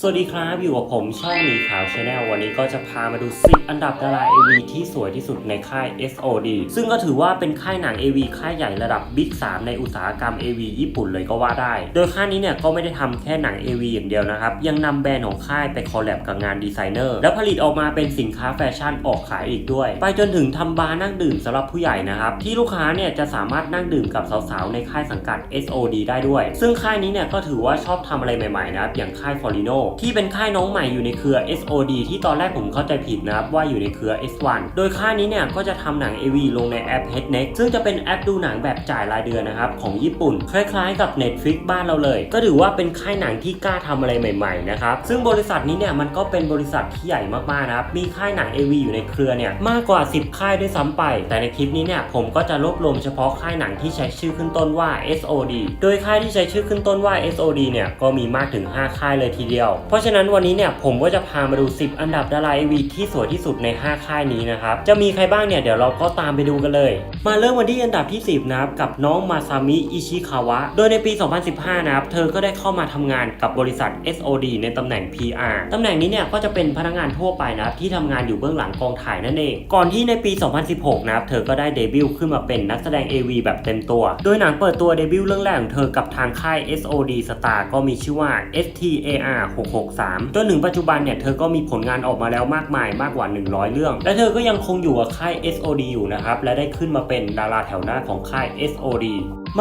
สวัสดีครับ อยู่กับผมช่องมีข่าวชาแนลวันนี้ก็จะพามาดู 10 อันดับดารา AV ที่สวยที่สุดในค่าย SOD ซึ่งก็ถือว่าเป็นค่ายหนัง AV ค่ายใหญ่ระดับบิ๊ก3ในอุตสาหกรรม AV ญี่ปุ่นเลยก็ว่าได้ โดยค่ายนี้เนี่ยก็ไม่ได้ทำแค่หนัง AV อย่างเดียวนะครับ ยังนำแบรนด์ของค่ายไปคอลแลบกับงานดีไซเนอร์ และผลิตออกมาเป็นสินค้าแฟชั่นออกขายอีกด้วย ไปจนถึงทำบาร์นั่งดื่มสำหรับผู้ใหญ่นะครับที่ลูกค้าเนี่ยจะสามารถนั่งดื่มกับสาวๆในค่ายสังกัด SOD ได้ด้วย ซึ่งค่ายนี้เนี่ยก็ถือว่าชอบทำอะไรใหม่ๆนะครับอย่างค่าย f o r i n o ที่เป็นค่ายน้องใหม่อยู่ในเครือ SOD ที่ตอนแรกผมเข้าใจผิดนะครับว่าอยู่ในเครือ S1 โดยค่ายนี้เนี่ยก็จะทำหนัง AV ลงในแอป Headneck ซึ่งจะเป็นแอปดูหนังแบบจ่ายรายเดือนนะครับของญี่ปุ่น คล้ายๆกับ Netflix บ้านเราเลย ก็ถือว่าเป็นค่ายหนังที่กล้าทำอะไรใหม่ๆนะครับซึ่งบริษัทนี้เนี่ยมันก็เป็นบริษัทที่ใหญ่มากๆนะครับมีค่ายหนัง AV อยู่ในเครือเนี่ยมากกว่า 10 ค่ายด้วยซ้ำไป แต่ในคลิปนี้เนี่ยผมก็จะรวบรวมเฉพาะค่ายหนังที่ใช้ชื่อขึ้นต้นว่า SOD โดยค่ายที่ใช้ชื่อขึ้นต้นว่า SOD เนี่ยก็มีมากถึง 5 ค่ายเลยทีเดียวเพราะฉะนั้นวันนี้เนี่ยผมก็จะพามาดู 10 อันดับดารา AV ที่สวยที่สุดใน 5 ค่ายนี้นะครับ จะมีใครบ้างเนี่ยเดี๋ยวเราก็ตามไปดูกันเลย มาเริ่มวันที่อันดับที่ 10 นะครับ กับน้องมาซามิอิชิคาวะ โดยในปี 2015 นะครับ เธอก็ได้เข้ามาทำงานกับบริษัท SOD ในตำแหน่ง PR ตำแหน่งนี้เนี่ยก็จะเป็นพนักงานทั่วไปนะครับที่ทำงานอยู่เบื้องหลังกองถ่ายนั่นเอง ก่อนที่ในปี 2016 นะครับ เธอก็ได้เดบิวต์ขึ้นมาเป็นนักแสดง AV แบบเต็มตัว โดยหนังเปิดตัวเดบิวต์เรื่องแรกของเธอกับทางค่าย SOD Star ก็มีชื่อว่า STAR 663 จนถึงปัจจุบันเนี่ยเธอก็มีผลงานออกมาแล้วมากมายมากกว่า 100 เรื่อง และเธอก็ยังคงอยู่กับค่าย SOD อยู่นะครับ และได้ขึ้นมาเป็นดาราแถวหน้าของค่าย SOD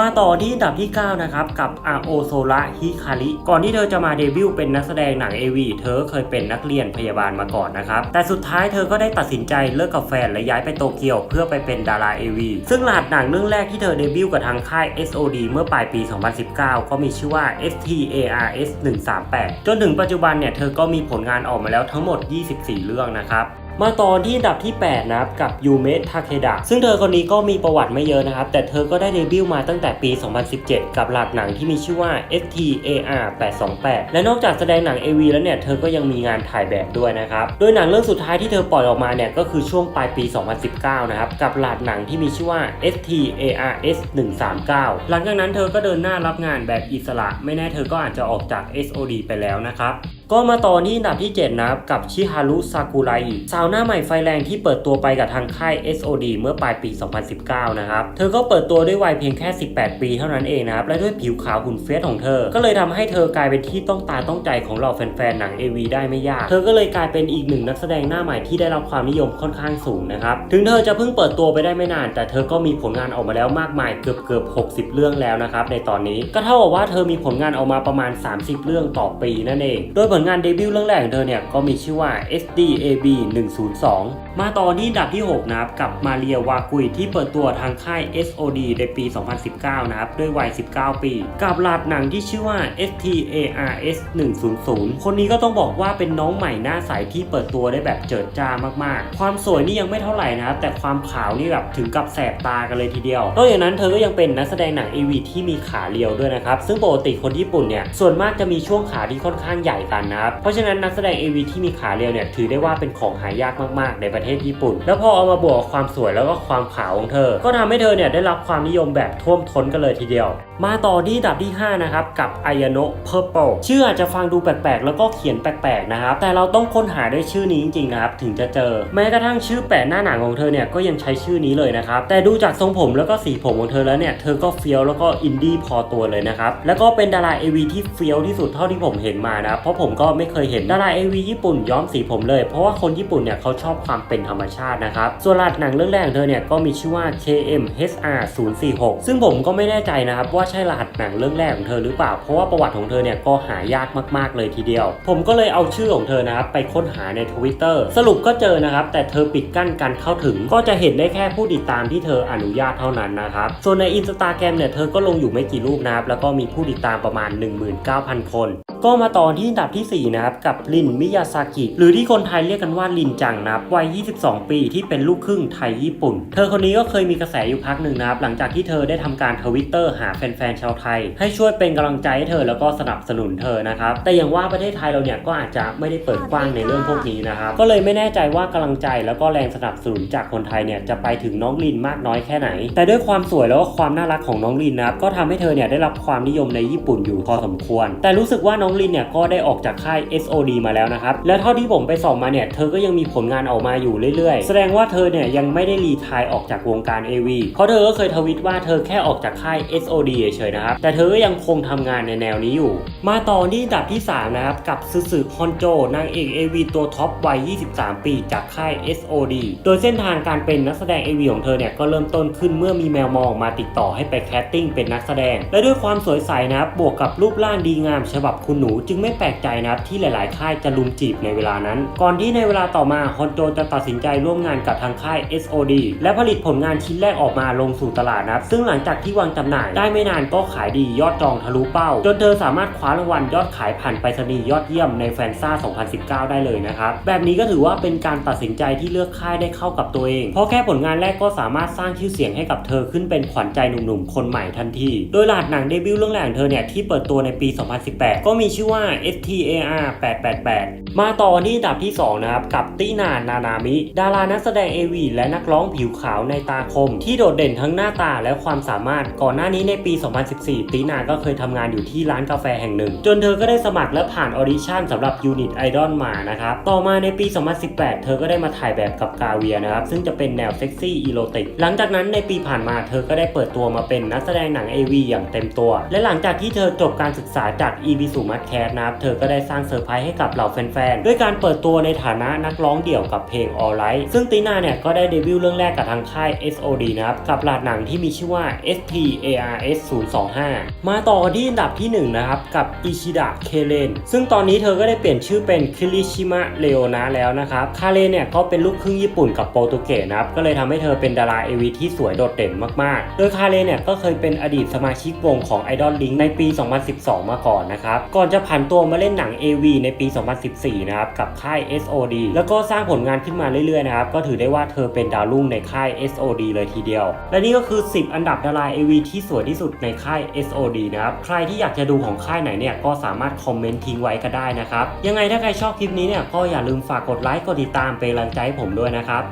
มาต่อที่อันดับที่ 9 นะครับกับ a o s o r a Hikari ก่อนที่เธอจะมาเดบิวต์เป็นนักแสดงหนัง AV เธอเคยเป็นนักเรียนพยาบาลมาก่อนนะครับ แต่สุดท้ายเธอก็ได้ตัดสินใจเลิกกับแฟนและย้ายไปโตเกียวเพื่อไปเป็นดารา AV ซึ่งรหัสหนังเรื่องแรกที่เธอเดบิวต์กับทางค่าย SOD เมื่อปลายปี 2019 ก็มีชื่อว่า STARS 138 จนถึงปัจจุบันเนี่ยเธอก็มีผลงานออกมาแล้วทั้งหมด 24 เรื่องนะครับ มาตอนที่อันดับที่ 8 นะครับ กับยูเมะทาเคดะซึ่งเธอคนนี้ก็มีประวัติไม่เยอะนะครับ แต่เธอก็ได้เดบิวต์มาตั้งแต่ปี 2017 กับหลักหนังที่มีชื่อว่า STAR 828 และนอกจากแสดงหนัง AV แล้วเนี่ย เธอก็ยังมีงานถ่ายแบบด้วยนะครับ โดยหนังเรื่องสุดท้ายที่เธอปล่อยออกมาเนี่ย ก็คือช่วงปลายปี 2019 นะครับ กับหลักหนังที่มีชื่อว่า STARS 139 หลังจากนั้นเธอก็เดินหน้ารับงานแบบอิสระ ไม่แน่เธอก็อาจจะออกจาก SOD ไปแล้วนะครับ ก็มาต่อที่อันดับที่ 7 นะครับ กับชิฮารุซากุไรสาวหน้าใหม่ไฟแรงที่เปิดตัวไปกับทางค่าย SOD เมื่อปลายปี 2019 นะครับ เธอก็เปิดตัวด้วยวัยเพียงแค่ 18 ปีเท่านั้นเองนะครับ และด้วยผิวขาวหุ่นเฟสของเธอ ก็เลยทำให้เธอกลายเป็นที่ต้องตาต้องใจของเหล่าแฟนๆ หนัง AV ได้ไม่ยาก เธอก็เลยกลายเป็นอีกหนึ่งนักแสดงหน้าใหม่ที่ได้รับความนิยมค่อนข้างสูงนะครับ ถึงเธอจะเพิ่งเปิดตัวไปได้ไม่นาน แต่เธอก็มีผลงานออกมาแล้วมากมายเกือบเกือบ60 เรื่องแล้วนะครับในตอนนี้ ก็เท่ากับว่าเธอมีผลงานออกมาประมาณ 30 เรื่องต่อปีนั่นเอง โดยผลงานเดบิวต์เรื่องแรกของเธอเนี่ยก็มีชื่อว่า SDAB 102 มาต่อที่ดับที่ 6 นะครับ กับมาเรียวากุยที่เปิดตัวทางค่าย SOD ในปี 2019 นะครับ ด้วยวัย 19 ปี กับหลาดหนังที่ชื่อว่า STARS 100 คนนี้ก็ต้องบอกว่าเป็นน้องใหม่หน้าใสที่เปิดตัวได้แบบเจิดจ้ามากๆ ความสวยนี่ยังไม่เท่าไหร่นะครับ แต่ความขาวนี่แบบถึงกับแสบตากันเลยทีเดียวนอกจากนั้นเธอก็ยังเป็นนักแสดงหนัง AV ที่มีขาเรียวด้วยนะครับ ซึ่งปกติคนญี่ปุ่นเนี่ยส่วนมากจะมีช่วงขาที่ค่อนข้างใหญ่กันนะครับ เพราะฉะนั้นนักแสดง AV ที่มีขาเรียวเนี่ยถือได้ว่าเป็นของหายากมากๆ ในประเทศญี่ปุ่น แล้วพอเอามาบวกกับความสวยแล้วก็ความขาวของเธอ ก็ทำให้เธอเนี่ยได้รับความนิยมแบบท่วมท้นกันเลยทีเดียว มาต่อที่ดับที่ 5 นะครับ กับอายโนะเพอร์เปิลชื่ออาจจะฟังดูแปลกๆ แล้วก็เขียนแปลกๆนะครับ แต่เราต้องค้นหาด้วยชื่อนี้จริงๆนะครับถึงจะเจอ แม้กระทั่งชื่อแปะหน้าหนังของเธอเนี่ยก็ยังใช้ชื่อนี้เลยนะครับ แต่ดูจากทรงผมแล้วก็สีผมของเธอแล้วเนี่ยเธอก็เฟี้ยวแล้วก็อินดี้พอตัวเลยนะครับแล้วก็เป็นดารา AV ที่เฟี้ยวที่สุดเท่าที่ผมเห็นมานะเพราะผมก็ไม่เคยเห็นดารา AV ญี่ปุ่นย้อมสีผมเลย เพราะว่าคนญี่ปุ่นเนี่ยเขาชอบความเป็นธรรมชาตินะครับ ส่วนรหัสหนังเรื่องแรกของเธอเนี่ยก็มีชื่อว่า KMHR 046ซึ่งผมก็ไม่แน่ใจนะครับว่าใช่รหัสหนังเรื่องแรกของเธอหรือเปล่า เพราะว่าประวัติของเธอเนี่ยก็หายากมากๆเลยทีเดียว ผมก็เลยเอาชื่อของเธอนะครับไปค้นหาใน Twitter สรุปก็เจอนะครับแต่เธอปิดกั้นการเข้าถึง ก็จะเห็นได้แค่ผู้ติดตามที่เธออนุญาตเท่านั้นนะครับส่วนใน Instagram เนี่ยเธอก็ลงอยู่ไม่กี่รูปนะครับแล้วก็มีผู้ติดตามประมาณ 19,000 คน ก็มาต่อที่อันดับที่ 4 นะครับ กับลินมิยาซากิ หรือที่คนไทยเรียกกันว่าลินจังนะครับวัย 22 ปีที่เป็นลูกครึ่งไทยญี่ปุ่น เธอคนนี้ก็เคยมีกระแสอยู่พักหนึ่งนะครับ หลังจากที่เธอได้ทำการทวิตเตอร์หาแฟนๆชาวไทย ให้ช่วยเป็นกำลังใจให้เธอแล้วก็สนับสนุนเธอนะครับ แต่อย่างว่าประเทศไทยเราเนี่ยก็อาจจะไม่ได้เปิดกว้างในเรื่องพวกนี้นะครับ ก็เลยไม่แน่ใจว่ากำลังใจแล้วก็แรงสนับสนุนจากคนไทยเนี่ยจะไปถึงน้องลินมากน้อยแค่ไหน แต่ด้วยความสวยแล้วก็ความน่ารักของน้องลินนะครับก็ทำให้เธอเนี่ยได้รับความนิยมในญี่ปุ่นอยู่พอสมควร แต่รู้สึกว่าน้องลินเนี่ยก็ได้ออกจากค่าย SOD มาแล้วนะครับ และเท่าที่ผมไปส่องมาเนี่ยเธอก็ยังมีผลงานออกมาอยู่เรื่อยๆ แสดงว่าเธอเนี่ยยังไม่ได้รีทายออกจากวงการ AV เพราะเธอก็เคยทวิตว่าเธอแค่ออกจากค่าย SOD เฉยๆนะครับ แต่เธอก็ยังคงทำงานในแนวนี้อยู่ มาต่อที่อันดับที่ 3 นะครับ กับซึซึฮอนโจนางเอก AV ตัวท็อปวัย 23 ปีจากค่าย SOD โดยเส้นทางการเป็นนักแสดง AV ของเธอเนี่ยก็เริ่มต้นขึ้นเมื่อมีแมวมองมาติดต่อให้ไปแคสติ้งเป็นนักแสดง และด้วยความสวยใสนะครับบวกกับรูปร่างดีงามฉบับคุณหนูจึงไม่แปลกใจนะครับที่หลายๆ ค่ายจะลุมจีบในเวลานั้น ก่อนที่ในเวลาต่อมาฮอนโจจะตัดสินใจร่วมงานกับทางค่าย SOD และผลิตผลงานชิ้นแรกออกมาลงสู่ตลาดนะครับซึ่งหลังจากที่วางจำหน่ายได้ไม่นานก็ขายดียอดจองทะลุเป้า จนเธอสามารถคว้ารางวัลยอดขายผ่านไปรษณีย์ยอดเยี่ยมในแฟนซ่า 2019 ได้เลยนะครับแบบนี้ก็ถือว่าเป็นการตัดสินใจที่เลือกค่ายได้เข้ากับตัวเอง เพราะแค่ผลงานแรกก็สามารถสร้างชื่อเสียงให้กับเธอขึ้นเป็นขวัญใจหนุ่มๆคนใหม่ทันที โดยหลาดหนังเดบิวต์เรื่องแรกของเธอเนี่ยที่เปิดตัวในปี 2018 ก็มีชื่อว่า STAR 888 มาต่อที่อันดับที่ 2 นะครับ กับตินานานามิ ดารานักแสดง AV และนักร้องผิวขาวในตาคม ที่โดดเด่นทั้งหน้าตาและความสามารถก่อนหน้านี้ในปี 2014 ตินาก็เคยทำงานอยู่ที่ร้านกาแฟแห่งหนึ่ง จนเธอก็ได้สมัครและผ่านออดิชั่นสำหรับยูนิตไอดอลมานะครับ ต่อมาในปี 2018 เธอก็ได้มาถ่ายแบบกับกาเวียนะครับ ซึ่งจะเป็นแนวเซ็กซี่อีโรติก หลังจากนั้นในปีผ่านมาเธอก็ได้เปิดตัวมาเป็นนักแสดงหนัง AV อย่างเต็มตัว และหลังจากที่เธอจบการศึกษาจาก e b s u m a t c a s t นะครับ เธอก็ได้สร้างเซอร์ไพรส์ให้กับเหล่าแฟนๆ ด้วยการเปิดตัวในฐานะนักร้องเดี่ยวกับเพลง All Right ซึ่งตีนาเนี่ยก็ได้เดบิวต์เรื่องแรกกับทางค่าย SOD นะครับ กับหลาดหนังที่มีชื่อว่า STARS 025 มาต่อกันที่อันดับที่ 1 นะครับ กับอิชิดะเคเลนซึ่งตอนนี้เธอก็ได้เปลี่ยนชื่อเป็นคิริชิมะเลโอนะแล้วนะครับคาเลนเนี่ยก็เป็นลูกครึ่งญี่ปุ่นกับโปรตุเกสนะครับก็เลยทำให้เธอเป็นดารา AV ที่สวยโดดเด่นมากๆ โดยคาเลนเนี่ยก็เคยเป็นอดีตสมาชิกวงของ Idol Link ในปี 2012 มาก่อนนะครับก่อนจะผันตัวมาเล่นหนัง AV ในปี 2014 นะครับ กับค่าย SOD แล้วก็สร้างผลงานขึ้นมาเรื่อยๆ นะครับ ก็ถือได้ว่าเธอเป็นดาวรุ่งในค่าย SOD เลยทีเดียว และนี่ก็คือ 10 อันดับดารา AV ที่สวยที่สุดในค่าย SOD นะครับ ใครที่อยากจะดูของค่ายไหนเนี่ย ก็สามารถคอมเมนต์ทิ้งไว้ก็ได้นะครับ ยังไงถ้าใครชอบคลิปนี้เนี่ย ก็อย่าลืมฝากกดไลค์ กดติดตามเป็นกำลังใจให้ผมด้วยนะครับ